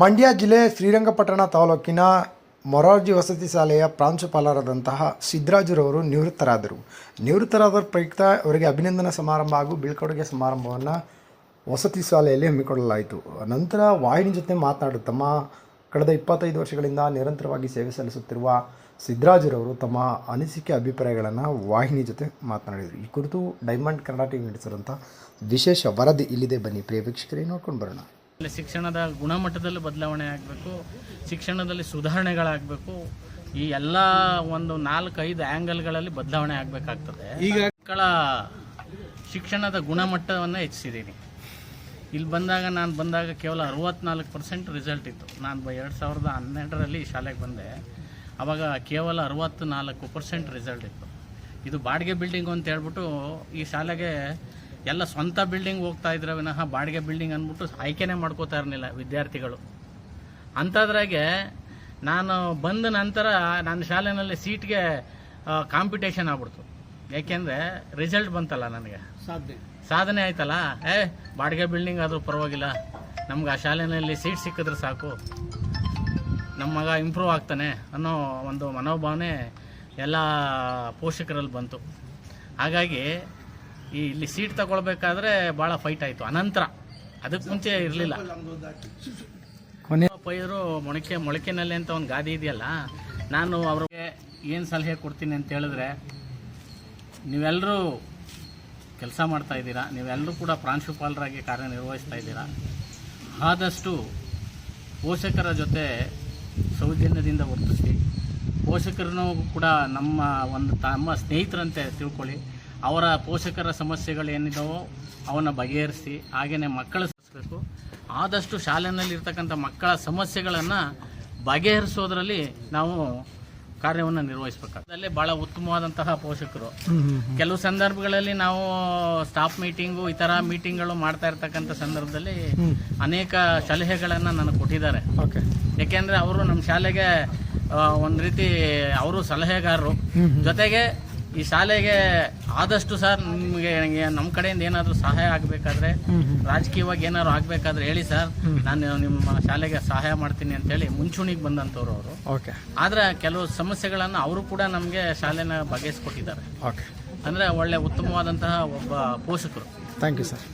ಮಂಡ್ಯ ಜಿಲ್ಲೆ ಶ್ರೀರಂಗಪಟ್ಟಣ ತಾಲೂಕಿನ ಮೊರಾರ್ಜಿ ವಸತಿ ಶಾಲೆಯ ಪ್ರಾಂಶುಪಾಲರಾದಂತಹ ಸಿದ್ದರಾಜುರವರು ನಿವೃತ್ತರಾದರು. ನಿವೃತ್ತರಾದ ಪ್ರಯುಕ್ತ ಅವರಿಗೆ ಅಭಿನಂದನಾ ಸಮಾರಂಭ ಹಾಗೂ ಬೀಳ್ಕೊಡುಗೆ ಸಮಾರಂಭವನ್ನು ವಸತಿ ಶಾಲೆಯಲ್ಲಿ ಹಮ್ಮಿಕೊಳ್ಳಲಾಯಿತು. ನಂತರ ವಾಹಿನಿ ಜೊತೆ ಮಾತನಾಡುತ್ತಮ್ಮ ಕಳೆದ ಇಪ್ಪತ್ತೈದು ವರ್ಷಗಳಿಂದ ನಿರಂತರವಾಗಿ ಸೇವೆ ಸಲ್ಲಿಸುತ್ತಿರುವ ಸಿದ್ದರಾಜುರವರು ತಮ್ಮ ಅನಿಸಿಕೆ ಅಭಿಪ್ರಾಯಗಳನ್ನು ವಾಹಿನಿ ಜೊತೆ ಮಾತನಾಡಿದರು. ಈ ಕುರಿತು ಡೈಮಂಡ್ ಕರ್ನಾಟಕ ನಡೆಸಿರುವಂಥ ವಿಶೇಷ ವರದಿ ಇಲ್ಲಿದೆ. ಬನ್ನಿ, ಪ್ರಿಯ ವೀಕ್ಷಕರೇ, ನೋಡ್ಕೊಂಡು ಬರೋಣ. ಶಿಕ್ಷಣದ ಗುಣಮಟ್ಟದಲ್ಲಿ ಬದಲಾವಣೆ ಆಗಬೇಕು ಶಿಕ್ಷಣದಲ್ಲಿ ಸುಧಾರಣೆಗಳಾಗಬೇಕು ಈ ಎಲ್ಲ ಒಂದು ನಾಲ್ಕೈದು ಆ್ಯಂಗಲ್ಗಳಲ್ಲಿ ಬದಲಾವಣೆ ಆಗಬೇಕಾಗ್ತದೆ. ಈಗ ಮಕ್ಕಳ ಶಿಕ್ಷಣದ ಗುಣಮಟ್ಟವನ್ನು ಹೆಚ್ಚಿಸಿದ್ದೀನಿ ಇಲ್ಲಿ ಬಂದಾಗ ನಾನು ಬಂದಾಗ ಕೇವಲ ಅರವತ್ನಾಲ್ಕು ಪರ್ಸೆಂಟ್ ರಿಸಲ್ಟ್ ಇತ್ತು. ನಾನು ಬ ಎರಡು ಸಾವಿರದ ಹನ್ನೆರಡರಲ್ಲಿ ಈ ಶಾಲೆಗೆ ಬಂದೆ. ಆವಾಗ ಕೇವಲ ಅರವತ್ತು ನಾಲ್ಕು ಪರ್ಸೆಂಟ್ ರಿಸಲ್ಟ್ ಇತ್ತು. ಇದು ಬಾಡಿಗೆ ಬಿಲ್ಡಿಂಗು ಅಂತ ಹೇಳ್ಬಿಟ್ಟು ಈ ಶಾಲೆಗೆ ಎಲ್ಲ ಸ್ವಂತ ಬಿಲ್ಡಿಂಗ್ ಹೋಗ್ತಾ ಇದ್ರೆ ವಿನಃ ಬಾಡಿಗೆ ಬಿಲ್ಡಿಂಗ್ ಅಂದ್ಬಿಟ್ಟು ಆಯ್ಕೆನೇ ಮಾಡ್ಕೋತಾ ಇರಲಿಲ್ಲ ವಿದ್ಯಾರ್ಥಿಗಳು. ಅಂಥದ್ರಾಗೆ ನಾನು ಬಂದ ನಂತರ ನನ್ನ ಶಾಲೆಯಲ್ಲಿ ಸೀಟ್ಗೆ ಕಾಂಪಿಟೇಷನ್ ಆಗ್ಬಿಡ್ತು. ಯಾಕೆಂದರೆ ರಿಸಲ್ಟ್ ಬಂತಲ್ಲ ನನಗೆ. ಸಾಧನೆ. ಸಾಧನೆ ಆಯ್ತಲ್ಲ? ಏ ಬಾಡಿಗೆ ಬಿಲ್ಡಿಂಗ್ ಆದರೂ ಪರವಾಗಿಲ್ಲ. ನಮ್ಗೆ ಆ ಶಾಲೆಯಲ್ಲಿ ಸೀಟ್ ಸಿಕ್ಕಿದ್ರೆ ಸಾಕು. ನಮ್ಮ ಮಗ ಇಂಪ್ರೂವ್ ಆಗ್ತಾನೆ ಅನ್ನೋ ಒಂದು ಮನೋಭಾವನೆ ಎಲ್ಲ ಪೋಷಕರಲ್ಲಿ ಬಂತು. ಹಾಗಾಗಿ ಈ ಇಲ್ಲಿ ಸೀಟ್ ತಗೊಳ್ಬೇಕಾದ್ರೆ ಭಾಳ ಫೈಟ್ ಆಯಿತು. ಅನಂತರ. ಅದಕ್ಕೆ ಮುಂಚೆ ಇರಲಿಲ್ಲ. ಕೊನೆ ಪೈರು ಮೊಳಕೆ ಮೊಳಕೆನಲ್ಲಿ ಅಂತ ಒಂದು ಗಾದಿ ಇದೆಯಲ್ಲ, ನಾನು ಅವ್ರಿಗೆ ಏನು ಸಲಹೆ ಕೊಡ್ತೀನಿ ಅಂತ ಹೇಳಿದ್ರೆ ನೀವೆಲ್ಲರೂ ಕೆಲಸ ಮಾಡ್ತಾ ಇದ್ದೀರಾ ನೀವೆಲ್ಲರೂ ಕೂಡ ಪ್ರಾಂಶುಪಾಲರಾಗಿ ಕಾರ್ಯನಿರ್ವಹಿಸ್ತಾ ಇದ್ದೀರಾ, ಆದಷ್ಟು ಪೋಷಕರ ಜೊತೆ ಸೌಜನ್ಯದಿಂದ ವರ್ತಿಸಿ, ಪೋಷಕರನ್ನು ಕೂಡ ನಮ್ಮ ಒಂದು, ತಮ್ಮ ಸ್ನೇಹಿತರಂತೆ ತಿಳ್ಕೊಳ್ಳಿ. ಅವರ ಪೋಷಕರ ಸಮಸ್ಯೆಗಳು ಏನಿದ್ದಾವೋ ಅವನ್ನ ಬಗೆಹರಿಸಿ ಹಾಗೆಯೇ ಮಕ್ಕಳ ಸಲ್ಲಿಸಬೇಕು ಆದಷ್ಟು ಶಾಲೆಯಲ್ಲಿರ್ತಕ್ಕಂಥ ಮಕ್ಕಳ ಸಮಸ್ಯೆಗಳನ್ನು ಬಗೆಹರಿಸೋದ್ರಲ್ಲಿ ನಾವು ಕಾರ್ಯವನ್ನು ನಿರ್ವಹಿಸಬೇಕಾಗ್ತದೆ. ಅಲ್ಲೇ ಭಾಳ ಉತ್ತಮವಾದಂತಹ ಪೋಷಕರು. ಕೆಲವು ಸಂದರ್ಭಗಳಲ್ಲಿ ನಾವು ಸ್ಟಾಫ್ ಮೀಟಿಂಗು ಈ ಥರ ಮೀಟಿಂಗ್ಗಳು ಮಾಡ್ತಾ ಇರ್ತಕ್ಕಂಥ ಸಂದರ್ಭದಲ್ಲಿ ಅನೇಕ ಸಲಹೆಗಳನ್ನು ನನಗೆ ಕೊಟ್ಟಿದ್ದಾರೆ. ಓಕೆ. ಏಕೆಂದರೆ ಅವರು ನಮ್ಮ ಶಾಲೆಗೆ ಒಂದು ರೀತಿ ಅವರು ಸಲಹೆಗಾರರು. ಜೊತೆಗೆ ಈ ಶಾಲೆಗೆ ಆದಷ್ಟು ಸರ್ ನಿಮಗೆ ನಮ್ಮ ಕಡೆಯಿಂದ ಏನಾದರೂ ಸಹಾಯ ಆಗಬೇಕಾದ್ರೆ ರಾಜಕೀಯವಾಗಿ ಏನಾದ್ರು ಆಗಬೇಕಾದ್ರೆ ಹೇಳಿ ಸರ್. ನಾನು ನಿಮ್ಮ ಶಾಲೆಗೆ ಸಹಾಯ ಮಾಡ್ತೀನಿ ಅಂತೇಳಿ ಮುಂಚೂಣಿಗೆ ಬಂದಂಥವ್ರು ಅವರು. ಓಕೆ. ಆದರೆ ಕೆಲವು ಸಮಸ್ಯೆಗಳನ್ನು ಅವರು ಕೂಡ ನಮಗೆ ಶಾಲೆನ ಬಗೆಹರಿಸ್ಕೊಟ್ಟಿದ್ದಾರೆ ಓಕೆ. ಅಂದರೆ ಒಳ್ಳೆ ಉತ್ತಮವಾದಂತಹ ಒಬ್ಬ ಪೋಷಕರು. Thank you sir.